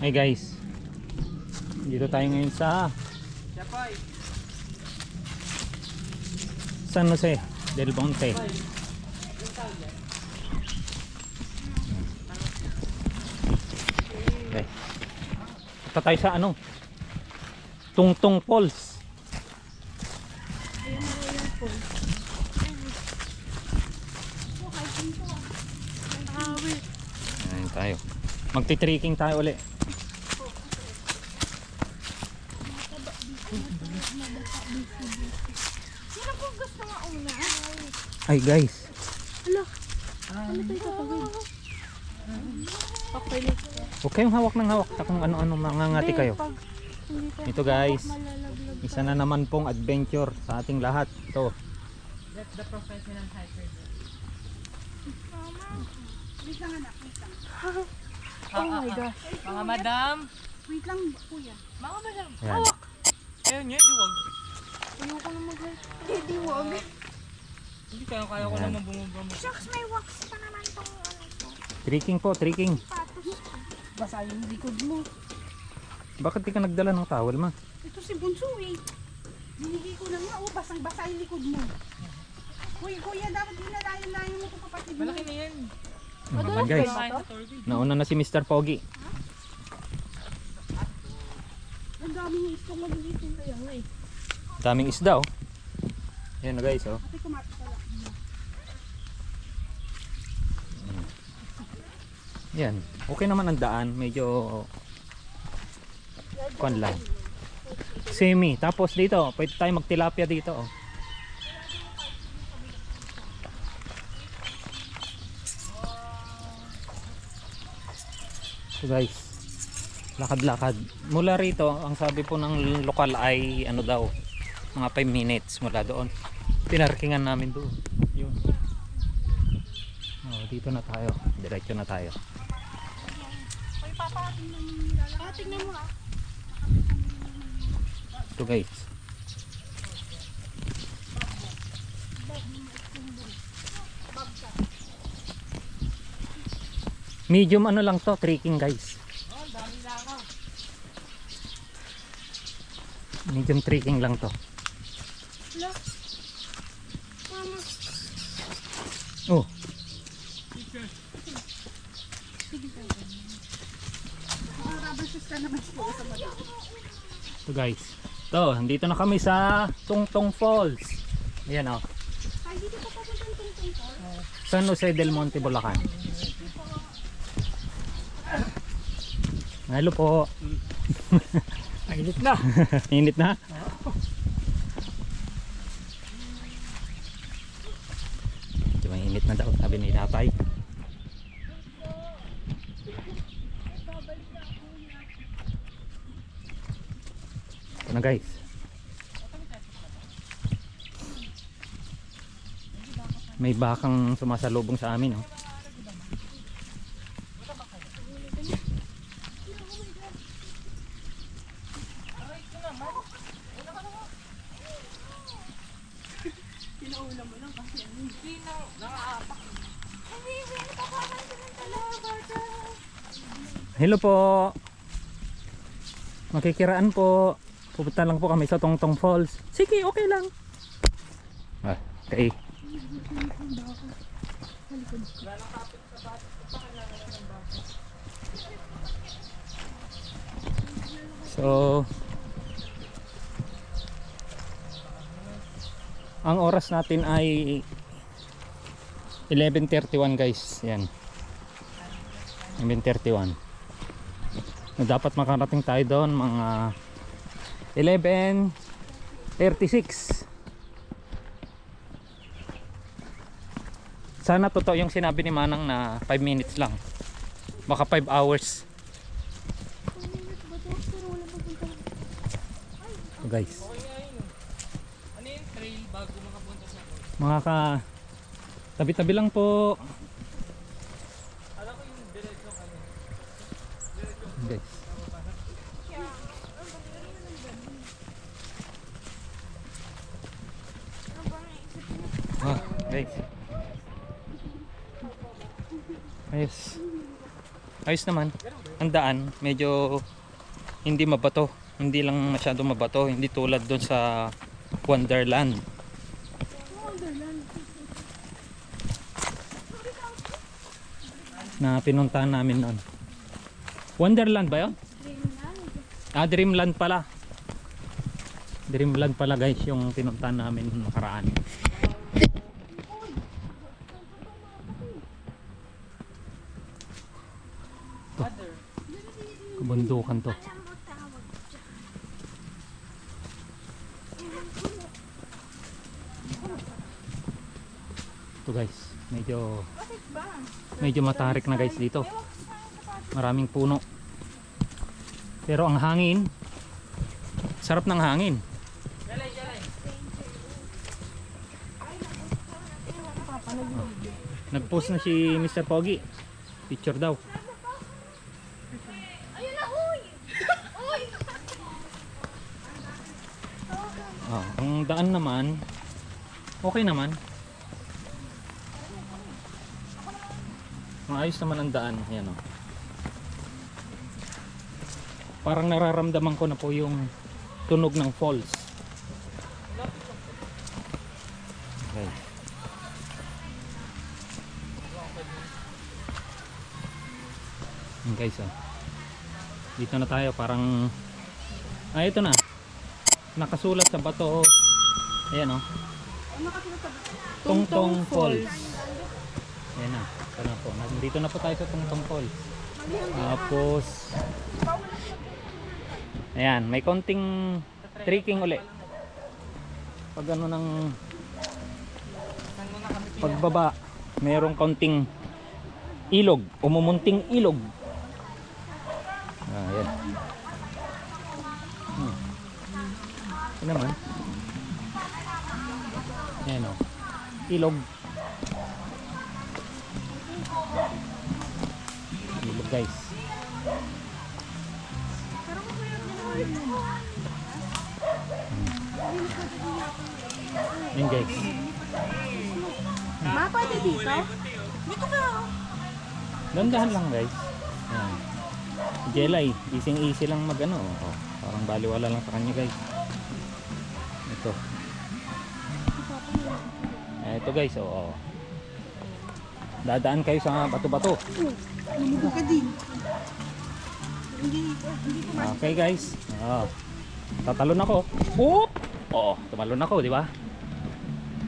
Hey guys. Dito tayo ngayon sa Chapoy. San Jose del Monte. Okay. Punta tayo sa ano? Tungtong Falls. Ayan tayo. Magti-trekking tayo uli. Sino po gusto nga una? Ay guys, Alo. Ano? Okay huwag kayong hawak ng hawak. Kung ano-ano mangangati kayo. Ito guys, isa na naman pong adventure sa ating lahat. Ito. That's the professional hiker. Wait lang anak, wait lang. Oh my gosh. Mga madam. Wait lang kuya. Mga madam. Yan. Ayun nga, diwag. Ayoko na mag Hindi wag. Hindi kaya kaya ko Ayan. naman bumubamo. Shucks, may wax pa naman tong ano to. Trekking po, trekking. Patos. Basa yung likod mo. Bakit di ka nagdala ng towel ma? Ito si Bunso eh. Binigay ko na nga. Oh, basang basa yung likod mo. Uy, kuya, dapat dinalayan-layan mo ito kapatid mo. Malaki na yan. Ano naman guys? Kumain. Nauna na si Mr. Pogi. Ang dami ng istong maliliit yung kaya nga eh. Daming isda oh. Yan na guys oh. Ate, kumapit pala. Yan. Okay naman ang daan. Medyo kwan lang. Semi. Tapos dito, pwede tayo magtilapia dito oh. So guys, lakad-lakad. Mula rito, ang sabi po ng lokal ay ano daw, mga 5 minutes mula doon. Pinarkingan namin doon. Yun. Oh, dito na tayo. Diretso na tayo. Uy, papa, tingnan mo nilalakad. Ah, tingnan mo ah. Ito guys. Medium ano lang to, trekking guys. Medium trekking lang to. Oh, ito guys. To, dito na kami sa Tungtong Falls. Ayan oh. Tungtong ko. San Jose del Monte, Bulacan. Hello po. Mainit na. Init na mainit na daw, sabi ni tatay. Ito guys. May bakang sumasalubong sa amin. Oh. Pinauna mo lang kasi. Hindi na, nakaapak. Hindi, hindi pa pa ng. Hello po. Makikiraan po. Pupunta lang po kami sa Tongtong Falls. Sige, okay lang. Ah, okay. So, ang oras natin ay 11.31 guys. Yan. 11.31 na dapat makarating tayo doon mga 11.36 sana totoo yung sinabi ni Manang na 5 minutes lang. Baka 5 hours. So guys. Mga ka tabi-tabi lang po Alam ko yung diretso kami. guys ah guys ayos naman. Ang daan, medyo hindi mabato. Hindi lang masyado mabato. Hindi tulad doon sa Wonderland. Na pinuntahan namin noon. Wonderland ba yun? Ah, Dreamland pala. Dreamland pala guys yung pinuntahan namin nakaraan. Kabundukan to. Ito guys, medyo medyo matarik na guys dito. Maraming puno. Pero ang hangin, sarap ng hangin. Nag-post na si Mr. Pogi. Picture daw. Ayun na, uy! Uy! Ah, ang daan naman, okay naman. Maayos naman ang daan. Ayan o. Parang nararamdaman ko na po yung tunog ng falls. Okay. Yan guys oh. Dito na tayo parang Ah ito na. Nakasulat sa bato. Ayan oh. Kasi sa Tungtong Falls. Ayan na. Ito na po. Nandito na po tayo sa Tungtong Falls. Tapos Ayan, may konting trekking uli. Pag ano ng pagbaba, mayroong konting ilog, umumunting ilog. Ah, ayan. Hmm. Ito naman. Ayan o. Ilog. Ilog guys. Yun guys. Ma, pwede dito? Dito ka. Dandahan lang guys. Ayan. Jelay, easy easy lang mag ano. Oh, parang baliwala lang sa kanya guys. Ito. Ito guys, oo. Dadaan kayo sa bato-bato. Lumubo ka Okay guys. Oh. Tatalon ako. Oop! Oo, tumalon ako, di ba?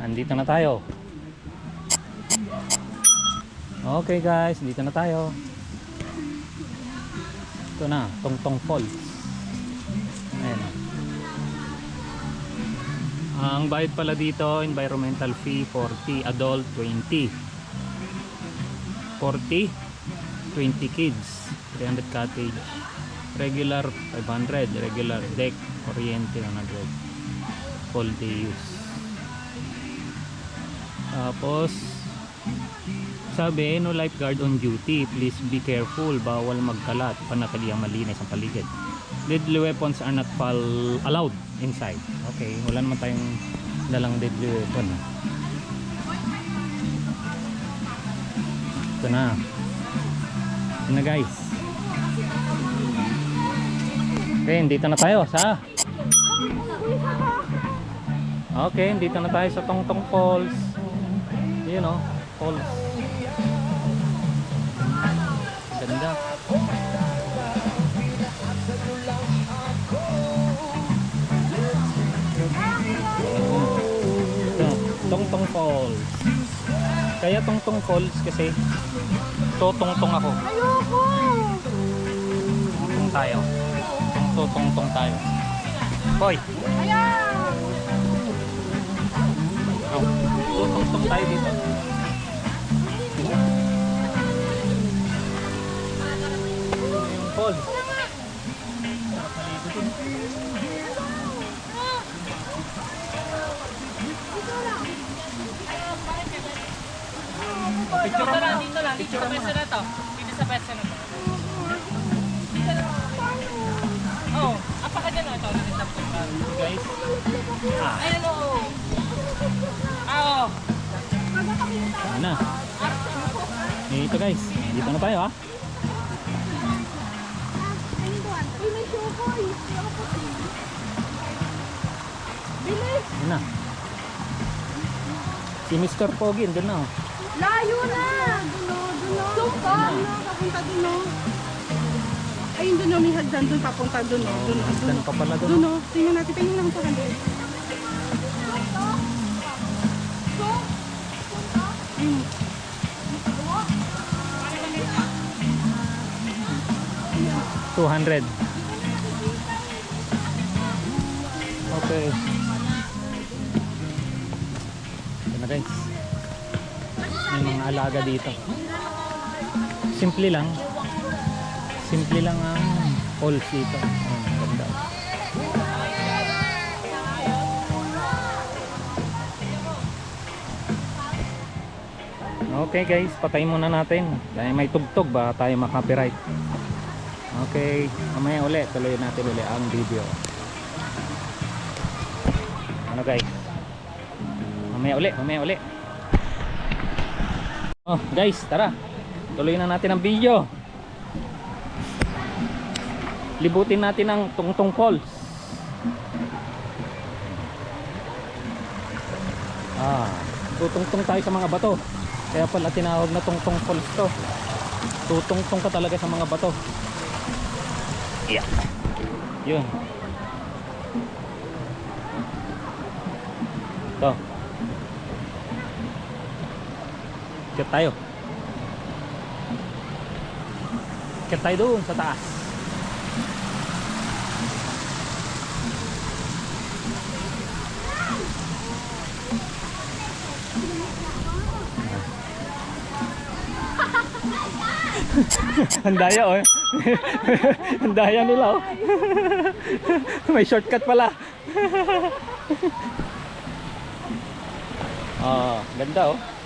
Andito na tayo. Okay guys, dito na tayo. Ito na, Tongtong Falls. Ang bayad pala dito, environmental fee 40, adult 20. 40, 20 kids, 300 cottage. Regular 500, regular deck, kuryente 100. Full day use. Tapos sabi, no lifeguard on duty. Please be careful. Bawal magkalat. Panataliang malinis ang paligid. Deadly weapons are not allowed inside. Okay, wala naman tayong dalang deadly weapon. Ito na. Ito na guys. Okay, dito na tayo sa Okay, dito na tayo sa Tongtong Falls. Yun oh, falls. Ganda. Tongtong Falls. Kaya Tongtong Falls kasi totongtong ako. Ayoko! Tong tayo. Totongtong tayo. Hoy, Ayan! oh, totongtong tayo dito. Yung Picture dito lang, dito lang, dito sa pwesto na to. Dito sa pwesto na to. Dito lang. Oo, oh, apaka dyan o, ito. Guys. Ah. Ayun o. Ah, oh. oo. Ano? Ito guys, dito na tayo ha. Bilis! Ano? Si Mr. Pogin, doon na oh. Layo na! Duno. Sumpa! Duno, papunta duno. Ayun duno, may hagdan doon papunta duno. Duno, Hagdan duno. pa pala doon. Duno, tingnan natin. Tingnan lang ito hagdan. Ayun. 200. Okay. Ito na guys. May mga alaga dito. Simple lang. Simple lang ang falls dito. Okay guys, patayin muna natin. Dahil may tugtog ba tayo makapiright. Okay, mamaya uli, tuloy natin uli ang video. Ano guys? Mamaya uli, mamaya uli. Oh, guys, tara. Tuloy na natin ang video. Libutin natin ang Tungtong Falls. Ah, tutungtong tayo sa mga bato. Kaya pala tinawag na Tungtong Falls to. Tutungtong ka talaga sa mga bato. Yeah. Yun. Ito. Kit tayo. Kit tayo doon sa taas. Ang daya oh. Ang daya nila oh. May shortcut pala. Ah, ganda oh.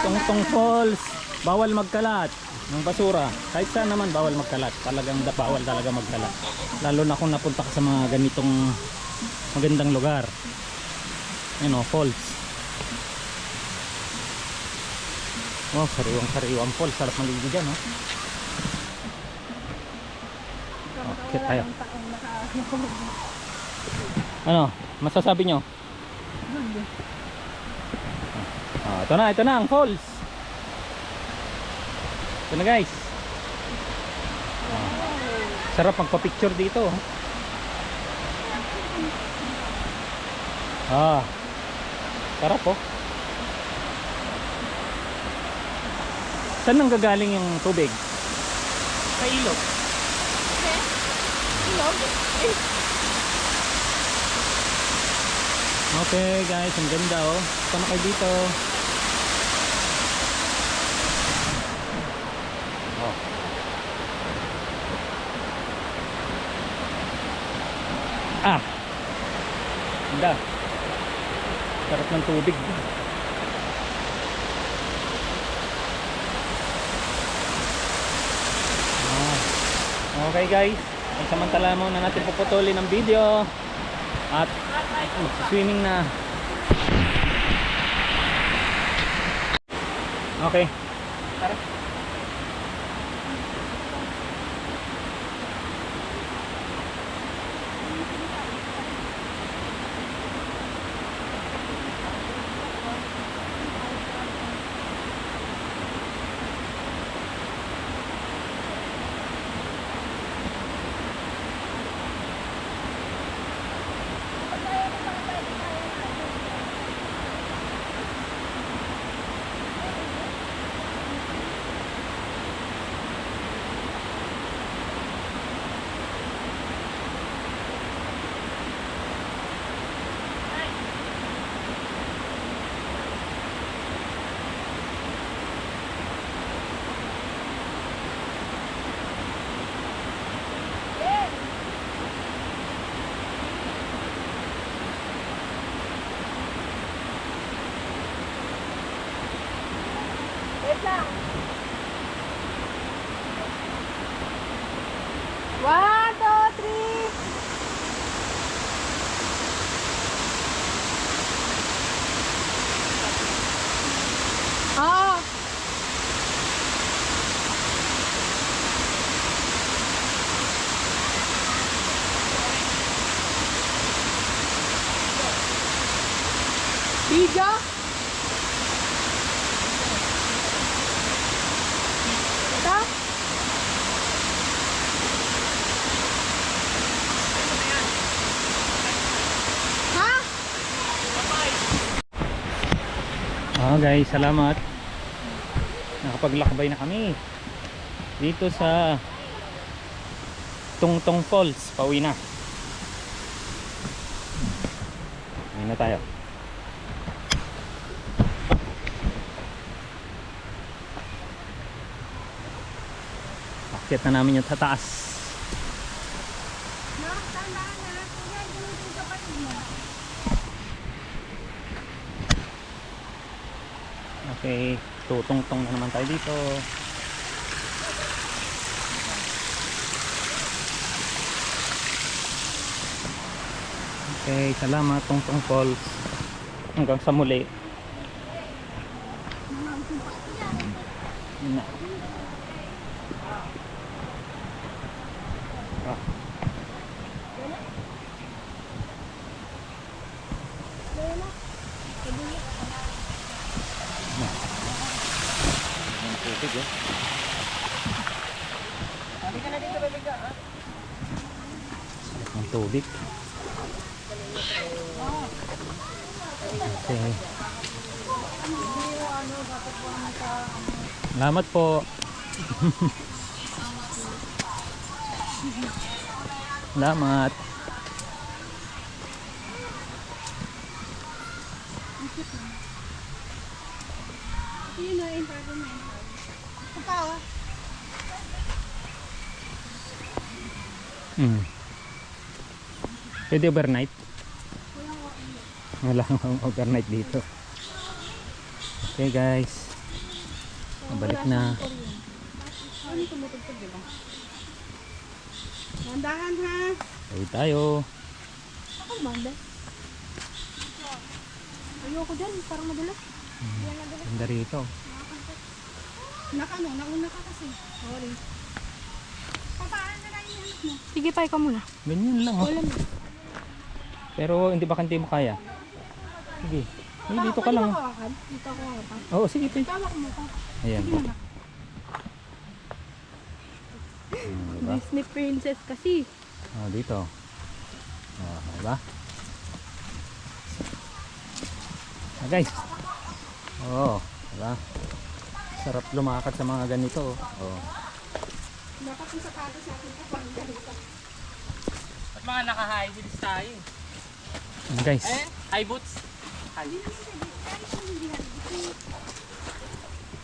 Tungtong Falls. Bawal magkalat ng basura. Kahit saan naman bawal magkalat. Talagang da- bawal talaga magkalat. Lalo na kung napunta ka sa mga ganitong magandang lugar. Ano, falls. Oh, sariwang sariwang falls. Sarap maligo dyan, oh. Okay, tayo. Ano, masasabi nyo? Ah, ito na, ito na ang falls. Ito na guys. Ah, sarap magpa-picture dito. oh. Ah. Sarap oh. Saan nang gagaling yung tubig? Sa ilog. Okay guys, ang ganda oh. Saan kayo dito? Ah. Ganda. Sarap ng tubig. Ah. Okay guys, ay samantala muna natin puputulin ang video at swimming na. Okay. Guys, salamat. Nakapaglakbay na kami. Dito sa Tungtong Falls, pauwi na. Uwi na tayo. Akyat na namin yung tataas. Nakakatandaan na. Kuya, ganun yung kapatid mo. Okay, tutungtong na naman tayo dito. Okay, salamat Tungtong Falls. Hanggang sa muli. Na. Ah. Ang tubig eh. Ang tubig. Okay. Salamat po. Salamat. Ito yun na, environmental. Ito pa, oh. Hmm. Pwede overnight? Wala kang overnight dito. Okay guys. Mabalik na. Ano? Mandahan ha. Uwi tayo. Ako banda. Ayoko dyan, parang madulas. Ganda rito. Nakano, nauna ka kasi. Sorry. Papaan na lang yung anak mo. Sige pa, ikaw muna. Ganyan lang oh. Wala mo. Pero hindi ba kanti mo kaya? Sige. Eh, dito ka lang. oh. Dito ako hawakan. Oo, sige. Pwede. Tawak mo ka. Ayan. Diba? Disney princess kasi. Oh, dito. Oh, diba? Ah, guys. Oh, diba? Sarap lumakad sa mga ganito. oh. Oh. Dapat yung sapatos natin pa pang ganito. At mga naka-high heels tayo. Ayan, guys. Eh, high boots. High.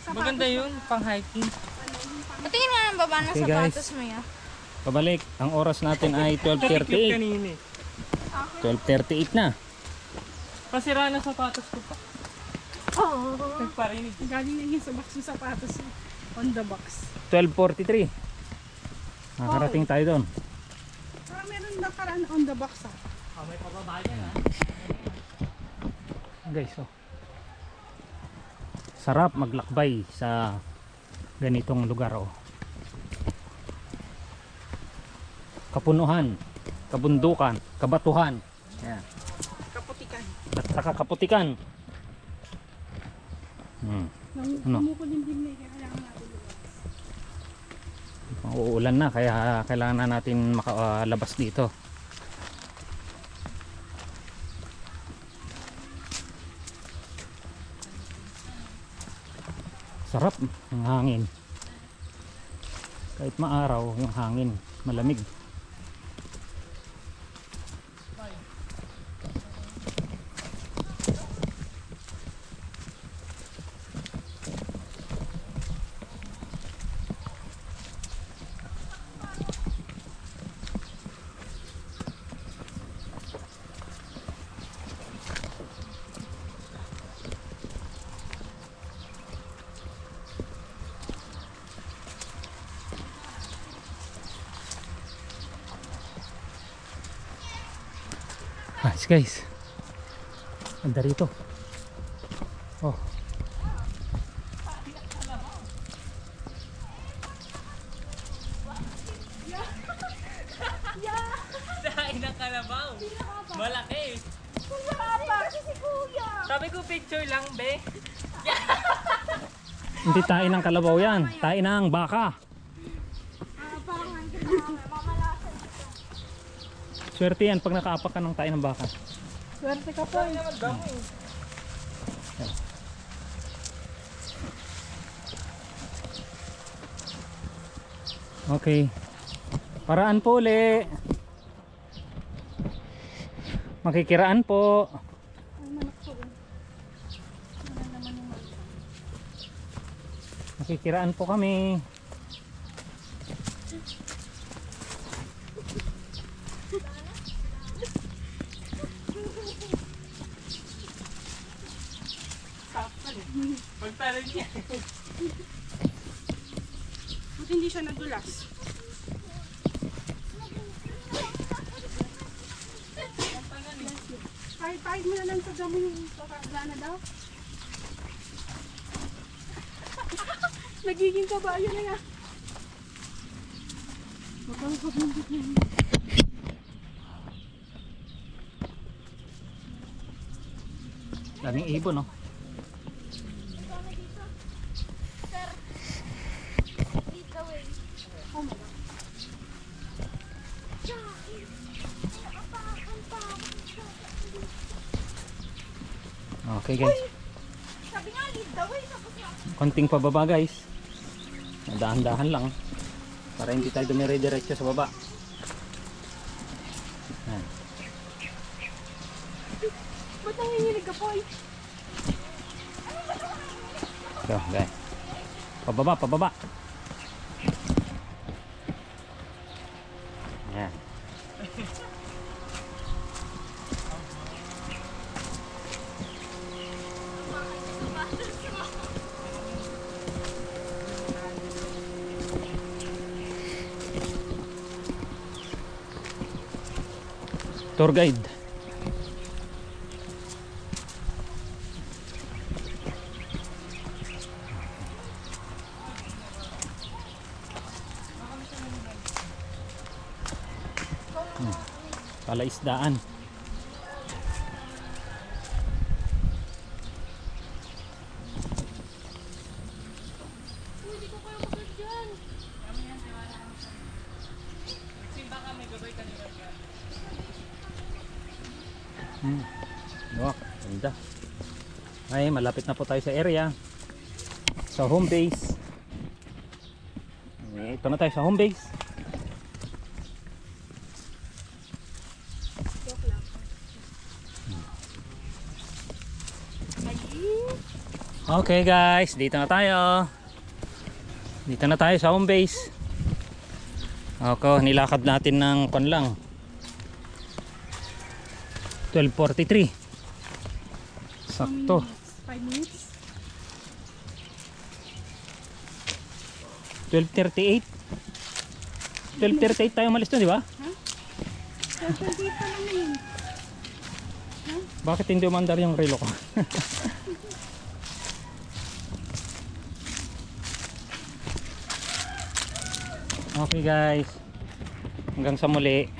Maganda yun, pang hiking. Patingin nga ng baba ng Okay, guys. sapatos mo ya. Pabalik. Ang oras natin ay Cute 12.38. kanina eh. 12.38 na. Pasira na sapatos ko pa. Oo. Nagparinig. Galing na yun sa box yung sapatos mo. On the box. 12.43. Nakarating tayo doon. Parang meron na karaan on the box ah. Oh, may pababa yan ha. Guys, oh. Sarap maglakbay sa ganitong lugar, oh. Kapunuhan, kabundukan, kabatuhan. Yan. Kaputikan. At saka kaputikan. Hmm. Ano? Uulan na kaya kailangan na natin makalabas dito. Sarap ang hangin. Kahit maaraw yung hangin, malamig. Nice guys. Ganda rito. Oh. Dahil ng kalabaw. Malaki. Kasi si kuya. Sabi ko picture lang, be. Hindi tain ng kalabaw yan. Tain ng baka. Swerte yan pag nakaapak ka ng tain ng baka. Swerte ka po. Okay. Paraan po uli. Makikiraan po. Eh. Makikiraan po kami. Pagtalo niya. Buti hindi siya nadulas. Kahit kahit mo na lang sa damo yung kakagla na daw. Nagiging kabayo na nga. Magkakabundit na yun. Daming ibon, no? Okay, guys. Sabi nga, lead the way. Tapos na. Konting pababa, guys. Dahan-dahan lang. Para hindi tayo dumire-diretso sa baba. Yan. Ba't nanginginig ka po? So, guys. Pababa, pababa. Yan. Tour guide. Palaisdaan. Hmm. Wow, ganda. Ay, malapit na po tayo sa area. Sa home base. Ito na tayo sa home base. Okay guys, dito na tayo. Dito na tayo sa home base. Okay, nilakad natin ng kon lang. 12.43 Sakto 5 minutes. 12.38 12.38 tayo malis doon, di ba? Kasi dito lang yun. Bakit hindi umandar yung relo ko? okay guys Hanggang sa muli